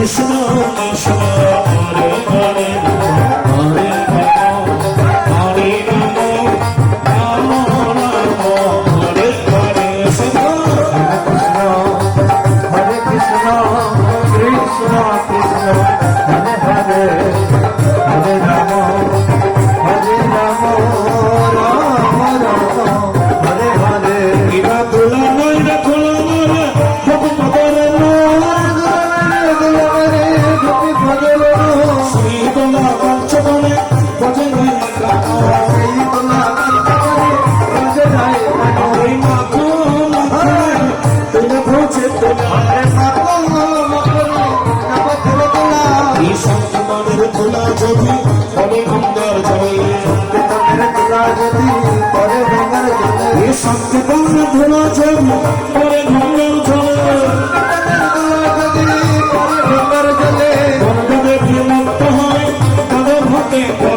কৃষ্ণ কৃষ্ণ যদি তবে সুন্দর যদি সংকেতনের ধুলা যদি পরে ভাঙার যদি সংকেতনের ধুলা যদি পরে ভাঙার যদি Thank you.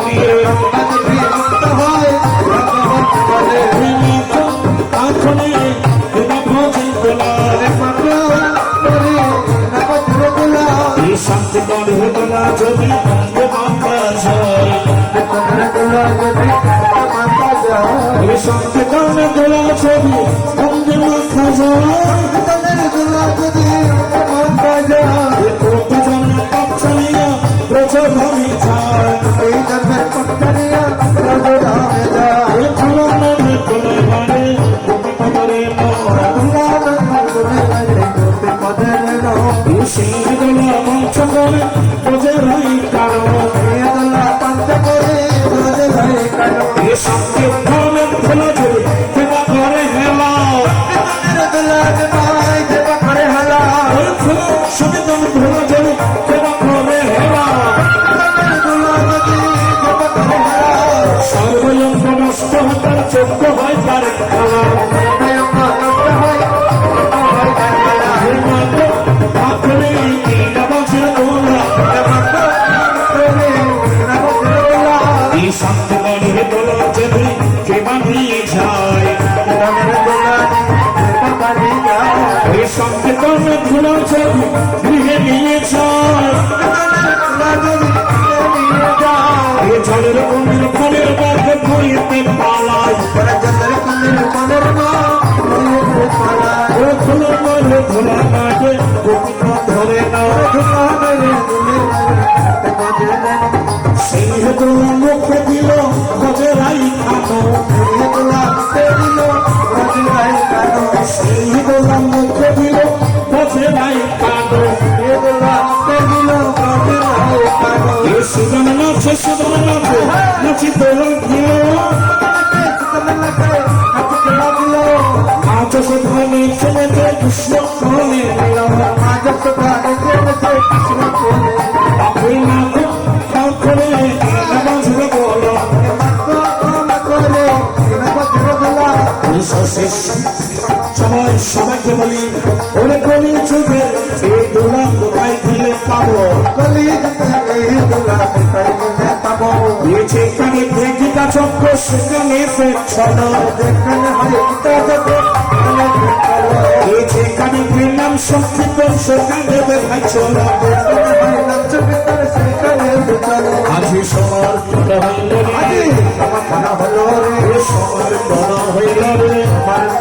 সন্তানের গোলা ছবি বন্ধু মাথা যাওয়া সন্তানের গোলা ছবি মাথা যাওয়া প্রচুর ভূমিকা এই জন্মের কর্তানি coração. সবাই সবাইকে বলি ওরে কলি চুপে এই দোলা কোথায় খুলে পাবো? কলি এই দোলা কোথায় খুলে পাবো? যেখানে ভেজিকা চক্র সেখানে সে ছড় যেখানে হরে গীতা চক্র যেখানে প্রেম সংকীর্তন সেখানে ভাই চলা। আজি সবার হইল রে। আজি সবার হইল রে।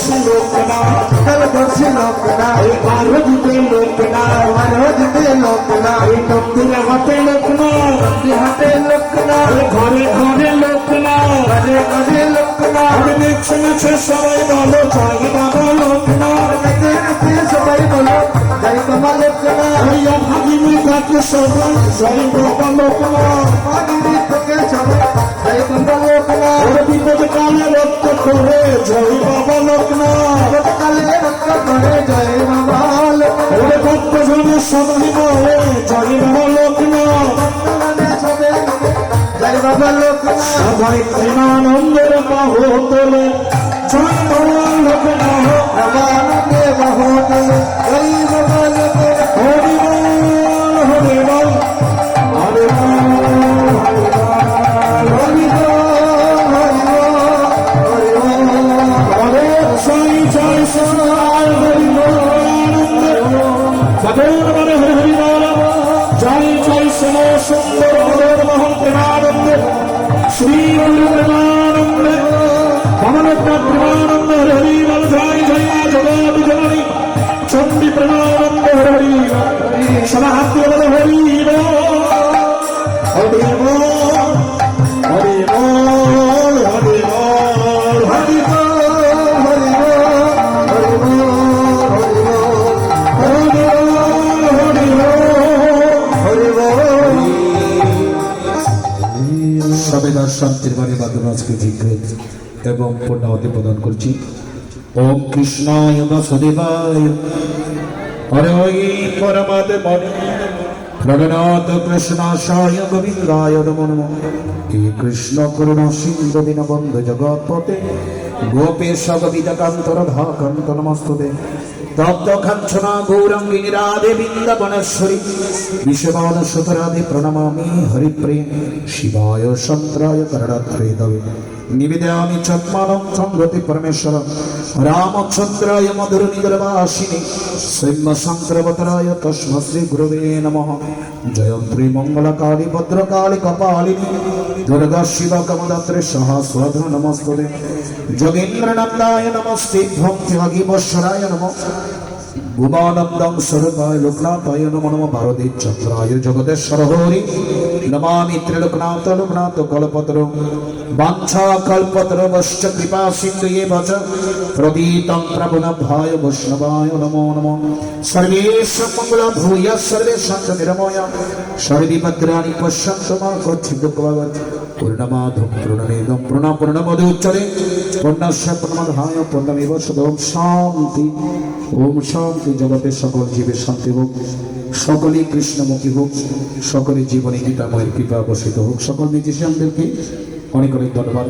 পিতল দোষী লোকনা এ পার্বতীতে লোকনা এ নন্দির হাতে লোকনা এ ঘরে ঘরে লোকনা আমি দেখছেন আছে সবাই বলো জয় বাবা লোকনা সবাই বলো জয় কালে রক্ত করে জয় বাবা লোকনা কালে রক্ষা করে জয় বাবা ওরে ভক্ত জনে সবাই বলে জয় বাবা লোকনা জয় বাবা লোকনা সবাই প্রেমানন্দের বাহু তোলে জয় বাবা লোকনা রমানন্দে মহোদয় জয় বাবা লোকনা শ্রী গুরু প্রেমানন্দ ভগবত প্রেমানন্দ হরি হরি বল জয় জয় মা জগৎ জননী চণ্ডী প্রেমানন্দ হরি পূর্ণাহতি প্রদান করছি। ওম কৃষ্ণায় বাসুদেবায় হরে ওই পরমাত্মনে প্রণনাথ কৃষ্ণাশায় গোবিন্দায় নমো নমঃ। হে কৃষ্ণ করুণা সিন্ধু দীনবন্ধু জগৎপতে গোপেশ কবিতাকান্ত রাধাকান্ত নমস্তুতে। তপ্ত কাঞ্চনা গৌরঙ্গিনী রাধে বৃন্দাবনেশ্বরী। বিশ্ববান সুতরাধে প্রণমামি হরিপ্রেম শিবায় সন্ত্রায় করণাত্রে দবে নিবেদয়ামি চত্মানম চন্দ্রতি পরমেশ্বর। রামচন্দ্রায় মধুর নিগরবাসিনী সৈন্য সংক্রবতরায় তস্ম শ্রী গুরুবে নমঃ। জয়ন্ত্রী মঙ্গলকালী ভদ্রকালী কপালিনী, দুর্গা শিব কমদাত্রে সহস্রধ নমস্তে নমস্তে ভক্তি বৎসরায় নমঃ। ভুবানন্দং স্বরূপায় লোকনাথায় নমো নম ভারতী চন্দ্রায় জগদেশ্বর হরি। নমামি ত্রিলোকনাথ, লোকনাথ কল্পতর। বাঞ্ছা কল্পতর বশ্চ কৃপা সিন্ধু এ বচ প্রদীতং প্রভুনভায় বৈষ্ণবায় নমো নমো। সর্বেশ মঙ্গল ভূয় সর্বে শান্ত নিরময়। সর্বে ভদ্রাণি পশ্যন্ত মা কচ্ছিদ ভগবত পূর্ণমাধব পূর্ণমেদম পূর্ণ পূর্ণমদ শান্তি। ওম শান্তি জগতের সকল জীবের শান্তি হোক। সকলেই কৃষ্ণমুখী হোক, সকলের জীবনে গীতাময়ের কৃপা বসিত হোক। সকল মিউজিশিয়ানদেরকে অনেক অনেক ধন্যবাদ।